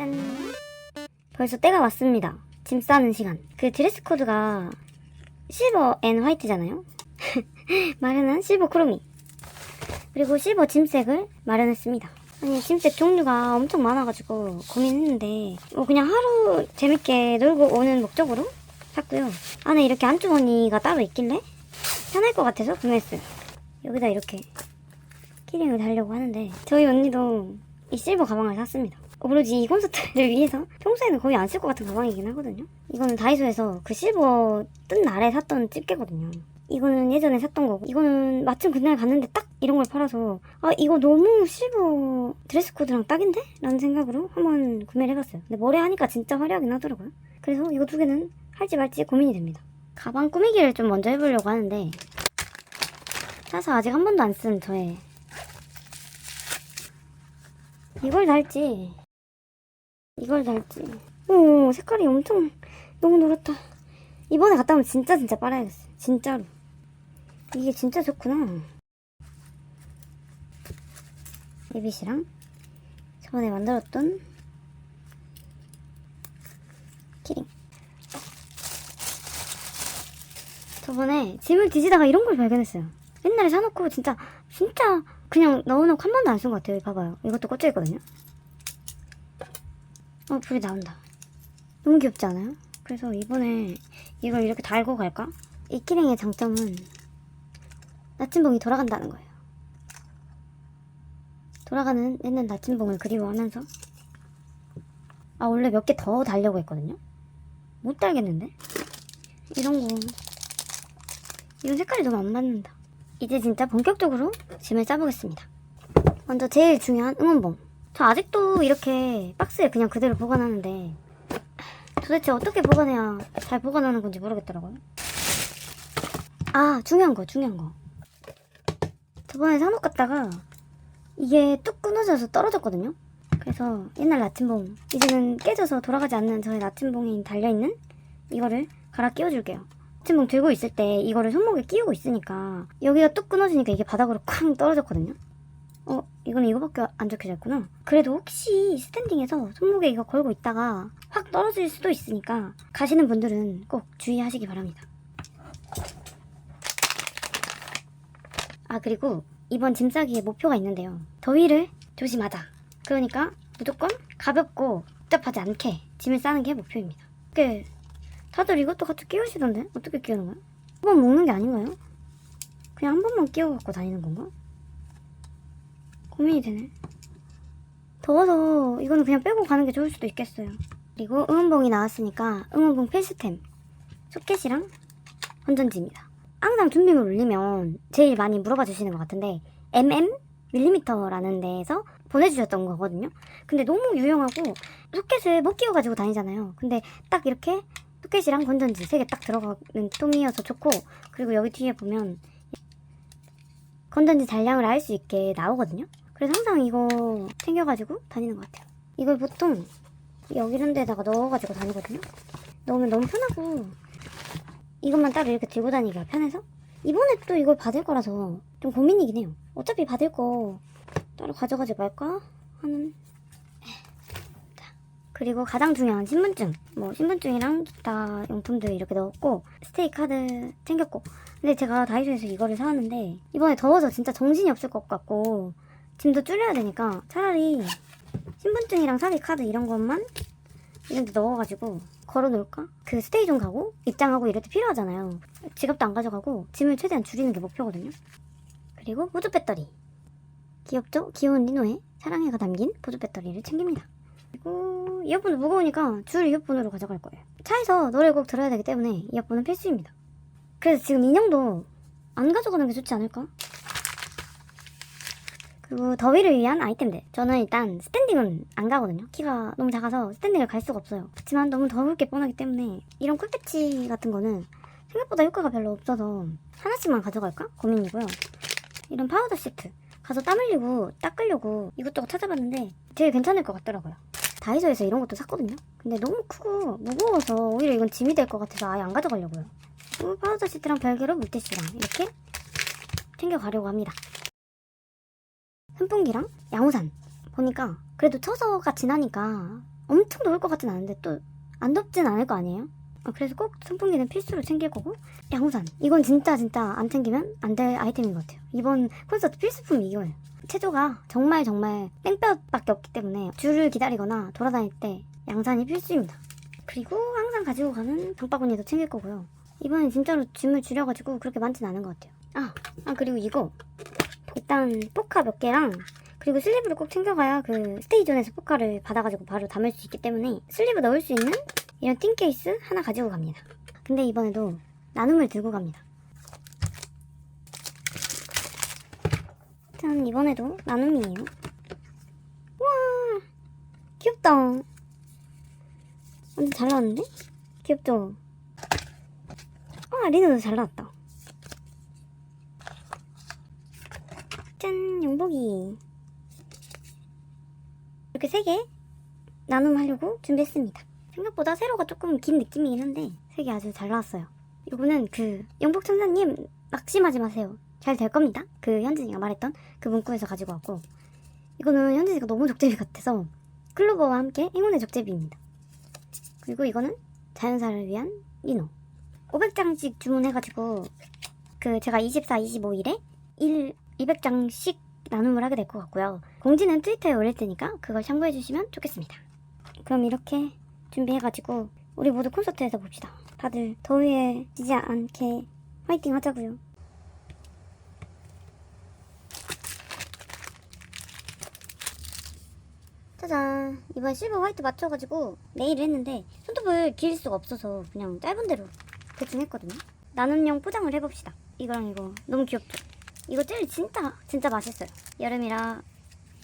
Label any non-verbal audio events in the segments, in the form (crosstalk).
짠. 벌써 때가 왔습니다. 짐 싸는 시간. 그 드레스 코드가 실버 앤 화이트잖아요. (laughs) 마련한 실버 크로미. 그리고 실버 짐색을 마련했습니다. 아니 짐색 종류가 엄청 많아가지고 고민했는데 뭐 그냥 하루 재밌게 놀고 오는 목적으로 샀고요. 안에 이렇게 안주머니가 따로 있길래 편할 것 같아서 구매했어요. 여기다 이렇게 키링을 달려고 하는데 저희 언니도 이 실버 가방을 샀습니다. 오로지 이 콘서트를 위해서 평소에는 거의 안 쓸 것 같은 가방이긴 하거든요. 이거는 다이소에서 그 실버 뜬 날에 샀던 집게거든요. 이거는 예전에 샀던 거고 이거는 마침 그날 갔는데 딱 이런 걸 팔아서 아 이거 너무 실버 드레스 코드랑 딱인데? 라는 생각으로 한번 구매를 해봤어요. 근데 머리 하니까 진짜 화려하긴 하더라고요. 그래서 이거 두 개는 할지 말지 고민이 됩니다. 가방 꾸미기를 좀 먼저 해보려고 하는데 사서 아직 한 번도 안 쓴 저의 이걸 달지 이걸 달지. 오 색깔이 엄청 너무 노랗다. 이번에 갔다 오면 진짜 진짜 빨아야겠어. 진짜로. 이게 진짜 좋구나. 예빗이랑 저번에 만들었던 키링. 저번에 짐을 뒤지다가 이런 걸 발견했어요. 옛날에 사놓고 진짜 진짜 그냥 넣어놓고 한 번도 안 쓴 것 같아요. 봐봐요. 이것도 꽂혀 있거든요. 어 불이 나온다. 너무 귀엽지 않아요? 그래서 이번에 이걸 이렇게 달고 갈까? 이 키링의 장점은 나침봉이 돌아간다는 거예요. 돌아가는 옛날 나침봉을 그리워하면서 아 원래 몇 개 더 달려고 했거든요. 못 달겠는데? 이런 거 이런 색깔이 너무 안 맞는다. 이제 진짜 본격적으로 짐을 싸보겠습니다. 먼저 제일 중요한 응원봉. 저 아직도 이렇게 박스에 그냥 그대로 보관하는데 도대체 어떻게 보관해야 잘 보관하는 건지 모르겠더라고요. 아 중요한 거 중요한 거. 저번에 산업 갔다가 이게 뚝 끊어져서 떨어졌거든요. 그래서 옛날 나침봉 이제는 깨져서 돌아가지 않는 저의 나침봉이 달려있는 이거를 갈아 끼워줄게요. 나침봉 들고 있을 때 이거를 손목에 끼우고 있으니까 여기가 뚝 끊어지니까 이게 바닥으로 쾅 떨어졌거든요. 어, 이거는 이거밖에 안 적혀져 있구나. 그래도 혹시 스탠딩에서 손목에 이거 걸고 있다가 확 떨어질 수도 있으니까 가시는 분들은 꼭 주의하시기 바랍니다. 아, 그리고 이번 짐 싸기의 목표가 있는데요. 더위를 조심하자. 그러니까 무조건 가볍고 복잡하지 않게 짐을 싸는 게 목표입니다. 그 다들 이것도 같이 끼우시던데? 어떻게 끼우는 거야? 한 번 먹는 게 아닌가요? 그냥 한 번만 끼워 갖고 다니는 건가? 고민이 되네. 더워서 이거는 그냥 빼고 가는 게 좋을 수도 있겠어요. 그리고 응원봉이 나왔으니까 응원봉 필수템 소켓이랑 건전지입니다. 항상 준비물 올리면 제일 많이 물어봐 주시는 것 같은데 mm 밀리미터라는 데에서 보내주셨던 거거든요. 근데 너무 유용하고 소켓을 못 끼워 가지고 다니잖아요. 근데 딱 이렇게 소켓이랑 건전지 세 개 딱 들어가는 통이어서 좋고 그리고 여기 뒤에 보면 건전지 잔량을 알 수 있게 나오거든요. 그래서 항상 이거 챙겨가지고 다니는 것 같아요. 이걸 보통 여기 이런 데다가 넣어가지고 다니거든요. 넣으면 너무 편하고 이것만 따로 이렇게 들고 다니기가 편해서 이번에 또 이걸 받을 거라서 좀 고민이긴 해요. 어차피 받을 거 따로 가져가지 말까 하는 그리고 가장 중요한 신분증. 뭐 신분증이랑 기타 용품들 이렇게 넣었고 스테이 카드 챙겼고. 근데 제가 다이소에서 이거를 사왔는데 이번에 더워서 진짜 정신이 없을 것 같고 짐도 줄여야 되니까 차라리 신분증이랑 사기 카드 이런 것만 이런 데 넣어가지고 걸어놓을까? 그 스테이 좀 가고 입장하고 이럴 때 필요하잖아요. 지갑도 안 가져가고 짐을 최대한 줄이는 게 목표거든요. 그리고 보조 배터리. 귀엽죠? 귀여운 리노의 사랑해가 담긴 보조 배터리를 챙깁니다. 그리고 이어폰도 무거우니까 줄 이어폰으로 가져갈 거예요. 차에서 노래 꼭 들어야 되기 때문에 이어폰은 필수입니다. 그래서 지금 인형도 안 가져가는 게 좋지 않을까? 그리고 더위를 위한 아이템들. 저는 일단 스탠딩은 안 가거든요. 키가 너무 작아서 스탠딩을 갈 수가 없어요. 그렇지만 너무 더울 게 뻔하기 때문에 이런 쿨패치 같은 거는 생각보다 효과가 별로 없어서 하나씩만 가져갈까? 고민이고요. 이런 파우더 시트. 가서 땀 흘리고 닦으려고 이것저것 찾아봤는데 되게 괜찮을 것 같더라고요. 다이소에서 이런 것도 샀거든요. 근데 너무 크고 무거워서 오히려 이건 짐이 될 것 같아서 아예 안 가져가려고요. 그리고 파우더 시트랑 별개로 물티슈랑 이렇게 챙겨가려고 합니다. 선풍기랑 양우산. 보니까 그래도 처서가 지나니까 엄청 더울 것 같진 않은데 또 안 덥진 않을 거 아니에요? 아, 그래서 꼭 선풍기는 필수로 챙길 거고 양산. 이건 진짜 진짜 안 챙기면 안 될 아이템인 것 같아요. 이번 콘서트 필수품이 이거예요. 체조가 정말 정말 땡볕밖에 없기 때문에 줄을 기다리거나 돌아다닐 때 양산이 필수입니다. 그리고 항상 가지고 가는 장바구니도 챙길 거고요. 이번엔 진짜로 짐을 줄여가지고 그렇게 많진 않은 것 같아요. 아, 아 그리고 이거 일단 포카 몇 개랑 그리고 슬리브를 꼭 챙겨가야 그 스테이존에서 포카를 받아가지고 바로 담을 수 있기 때문에 슬리브 넣을 수 있는 이런 틴 케이스 하나 가지고 갑니다. 근데 이번에도 나눔을 들고 갑니다. 짠, 이번에도 나눔이에요. 와, 귀엽다. 완전 잘 나왔는데? 귀엽죠? 아, 리노도 잘 나왔다. 짠, 용복이. 이렇게 세 개 나눔하려고 준비했습니다. 생각보다 세로가 조금 긴 느낌이긴 한데 색이 아주 잘 나왔어요. 이거는 그 영복 천사님 낙심하지 마세요. 잘 될 겁니다. 그 현진이가 말했던 그 문구에서 가지고 왔고 이거는 현진이가 너무 적재비 같아서 클로버와 함께 행운의 적재비입니다. 그리고 이거는 자연사를 위한 리노 500장씩 주문해가지고 그 제가 24, 25일에 1, 200장씩 나눔을 하게 될 것 같고요. 공지는 트위터에 올릴 테니까 그걸 참고해 주시면 좋겠습니다. 그럼 이렇게 준비해가지고 우리 모두 콘서트에서 봅시다. 다들 더위에 지지 않게 화이팅 하자고요. 짜잔 이번 실버 화이트 맞춰가지고 네일을 했는데 손톱을 기를 수가 없어서 그냥 짧은 대로 대충 했거든요. 나눔용 포장을 해봅시다. 이거랑 이거 너무 귀엽죠? 이거 젤 진짜 진짜 맛있어요. 여름이라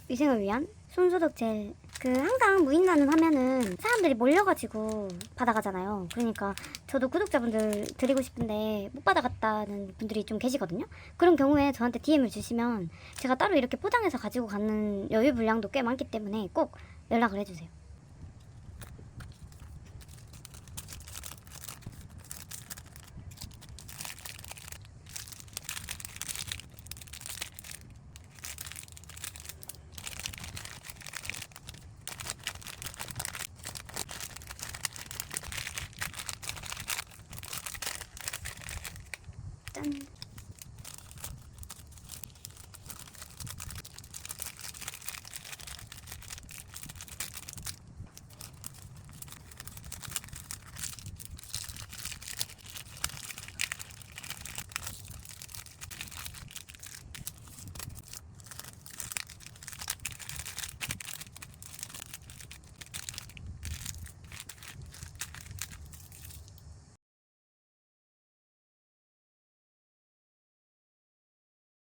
위생을 위한 손소독 젤. 그 항상 무인 나눔 하면은 사람들이 몰려가지고 받아가잖아요. 그러니까 저도 구독자분들 드리고 싶은데 못 받아갔다는 분들이 좀 계시거든요. 그런 경우에 저한테 DM을 주시면 제가 따로 이렇게 포장해서 가지고 가는 여유 분량도 꽤 많기 때문에 꼭 연락을 해주세요.